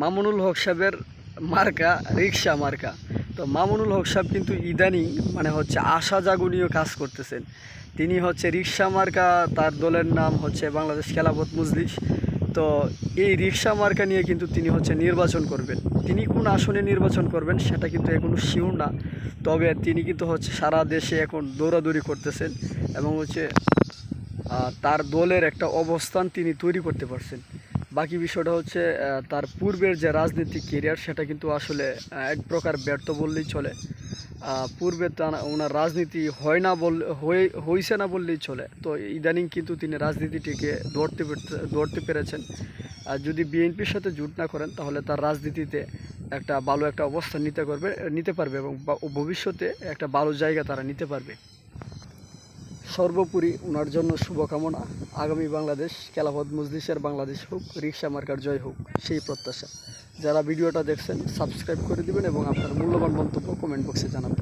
মামুনুল হক সাহেবের মার্কা রিক্সা মার্কা। তো মামুনুল হক সাহেব কিন্তু ইদানিং মানে হচ্ছে আশা জাগনীয় কাজ করতেছেন। তিনি হচ্ছে রিক্সা মার্কা, তার দলের নাম হচ্ছে বাংলাদেশ খেলাপথ মজলিস। তো এই রিক্সা মার্কা নিয়ে কিন্তু তিনি হচ্ছে নির্বাচন করবেন। তিনি কোন আসনে নির্বাচন করবেন সেটা কিন্তু এখনও শিওর না। তবে তিনি কিন্তু হচ্ছে সারা দেশে এখন দৌড়াদৌড়ি করতেছেন এবং হচ্ছে তার দলের একটা অবস্থান তিনি তৈরি করতে পারছেন। বাকি বিষয়টা হচ্ছে তার পূর্বের যে রাজনৈতিক কেরিয়ার সেটা কিন্তু আসলে এক প্রকার ব্যর্থ বললেই চলে। পূর্বে তার ওনার রাজনীতি হয় না বল হয়েছে না বললেই চলে। তো ইদানিং কিন্তু তিনি রাজনীতিটিকে ধরতে ধরতে পেরেছেন। আর যদি বিএনপির সাথে জুট না করেন, তাহলে তার রাজনীতিতে একটা ভালো একটা অবস্থান নিতে করবে, নিতে পারবে এবং ভবিষ্যতে একটা ভালো জায়গা তারা নিতে পারবে। সর্বোপরি ওনার জন্য শুভকামনা। আগামী বাংলাদেশ খেলাফত মজলিসের বাংলাদেশ হোক, রিক্সা মার্কার জয় হোক, সেই প্রত্যাশা। যারা ভিডিওটা দেখছেন সাবস্ক্রাইব করে দিবেন এবং আপনার মূল্যবান মন্তব্য কমেন্ট বক্সে জানাবেন।